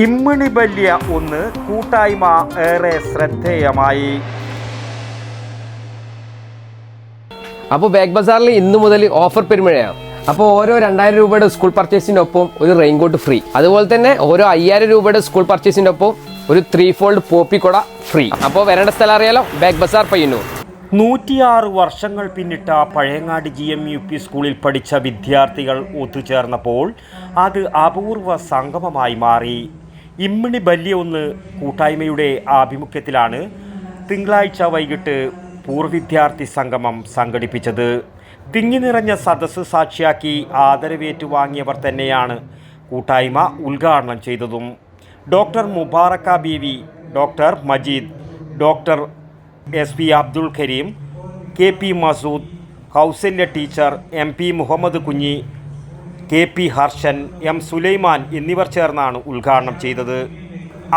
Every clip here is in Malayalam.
ഇമ്മിണി ബല്യ ഒന്ന് കൂട്ടായ്മ ഏറെ ശ്രദ്ധേയമായി. അപ്പോൾ ബാഗ് ബസാറിൽ ഇന്ന് മുതൽ ഓഫർ പെരുമഴയാണ്. അപ്പോൾ ഓരോ രണ്ടായിരം രൂപയുടെ സ്കൂൾ പർച്ചേസിനൊപ്പം ഒപ്പം ഒരു റെയിൻകോട്ട് ഫ്രീ. അതുപോലെ തന്നെ ഓരോ അയ്യായിരം രൂപയുടെ സ്കൂൾ പർച്ചേസിനൊപ്പം ഒപ്പം ഒരു ത്രീ ഫോൾഡ് പോപ്പിക്കൊട ഫ്രീ. അപ്പോൾ വരേണ്ട സ്ഥലം അറിയാലോ? ബാഗ് ബസാർ പയ്യന്നൂർ. നൂറ്റിയാറ് വർഷങ്ങൾ പിന്നിട്ട Pazhayangad G M U P സ്കൂളിൽ പഠിച്ച വിദ്യാർത്ഥികൾ ഒത്തുചേർന്നപ്പോൾ അത് അപൂർവ സംഗമമായി മാറി. ഇമ്മിണി ബല്യ ഒന്ന് കൂട്ടായ്മയുടെ ആഭിമുഖ്യത്തിലാണ് തിങ്കളാഴ്ച വൈകിട്ട് പൂർവവിദ്യാർത്ഥി സംഗമം സംഘടിപ്പിച്ചത്. തിങ്ങി നിറഞ്ഞ സദസ്സ് സാക്ഷിയാക്കി ആദരവേറ്റുവാങ്ങിയവർ തന്നെയാണ് കൂട്ടായ്മ ഉദ്ഘാടനം ചെയ്തതും. Doctor Mubaraka Beevi doctor Majeed doctor S P Abdul Kareem K P Masood Kausalya teacher M P Muhammad Kunhi K P Harshan M Sulaiman എന്നിവർ ചേർന്നാണ് ഉദ്ഘാടനം ചെയ്തത്.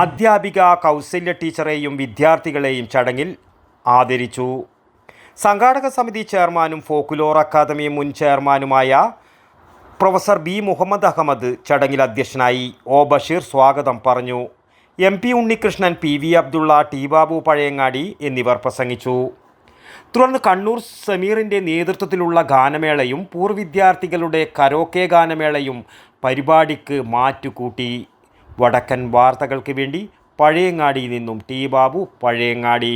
അധ്യാപിക കൗസല്യ ടീച്ചറെയും വിദ്യാർത്ഥികളെയും ചടങ്ങിൽ ആദരിച്ചു. സംഘാടക സമിതി ചെയർമാനും ഫോക്കുലോർ അക്കാദമി മുൻ ചെയർമാനുമായ പ്രൊഫസർ ബി മുഹമ്മദ് അഹമ്മദ് ചടങ്ങിൽ അധ്യക്ഷനായി ഒ ബഷീർ സ്വാഗതം പറഞ്ഞു. M P Unnikrishnan P V Abdulla T Babu Pazhayangadi എന്നിവർ പ്രസംഗിച്ചു. തുടർന്ന് കണ്ണൂർ സമീറിന്റെ നേതൃത്വത്തിലുള്ള ഗാനമേളയും പൂർവ വിദ്യാർത്ഥികളുടെ കരോക്കെ ഗാനമേളയും പരിപാടിക്ക് മാറ്റുകൂട്ടി. വടക്കൻ വാർത്തകൾക്ക് വേണ്ടി പഴയങ്ങാടിയിൽ നിന്നും ടി ബാബു പഴയങ്ങാടി.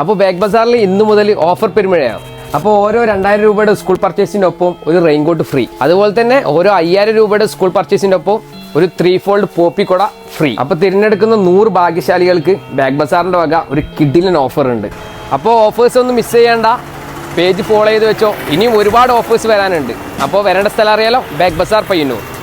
അപ്പോൾ ബാഗ് ബസാറിൽ ഇന്നു മുതൽ ഓഫർ പെരുമഴയാണ്. അപ്പോൾ ഓരോ രണ്ടായിരം രൂപയുടെ സ്കൂൾ പർച്ചേസിനൊപ്പം ഒരു റെയിൻകോട്ട് ഫ്രീ. അതുപോലെ തന്നെ ഓരോ അയ്യായിരം രൂപയുടെ സ്കൂൾ പർച്ചേസിനൊപ്പം ഒരു ത്രീ ഫോൾഡ് പോപ്പി പോപ്പിക്കൊട ഫ്രീ. അപ്പോൾ തിരഞ്ഞെടുക്കുന്ന നൂറ് ഭാഗ്യശാലികൾക്ക് ബാഗ് ബസാറിന്റെ വക ഒരു കിഡിലൻ ഓഫർ ഉണ്ട് അപ്പോൾ ഓഫേഴ്സ് ഒന്നും മിസ് ചെയ്യേണ്ട. പേജ് ഫോളോ ചെയ്ത് വെച്ചോ. ഇനിയും ഒരുപാട് ഓഫേഴ്സ് വരാനുണ്ട്. അപ്പോൾ വരേണ്ട സ്ഥലം അറിയാലോ? ബാഗ് ബസാർ പയ്യന്നൂർ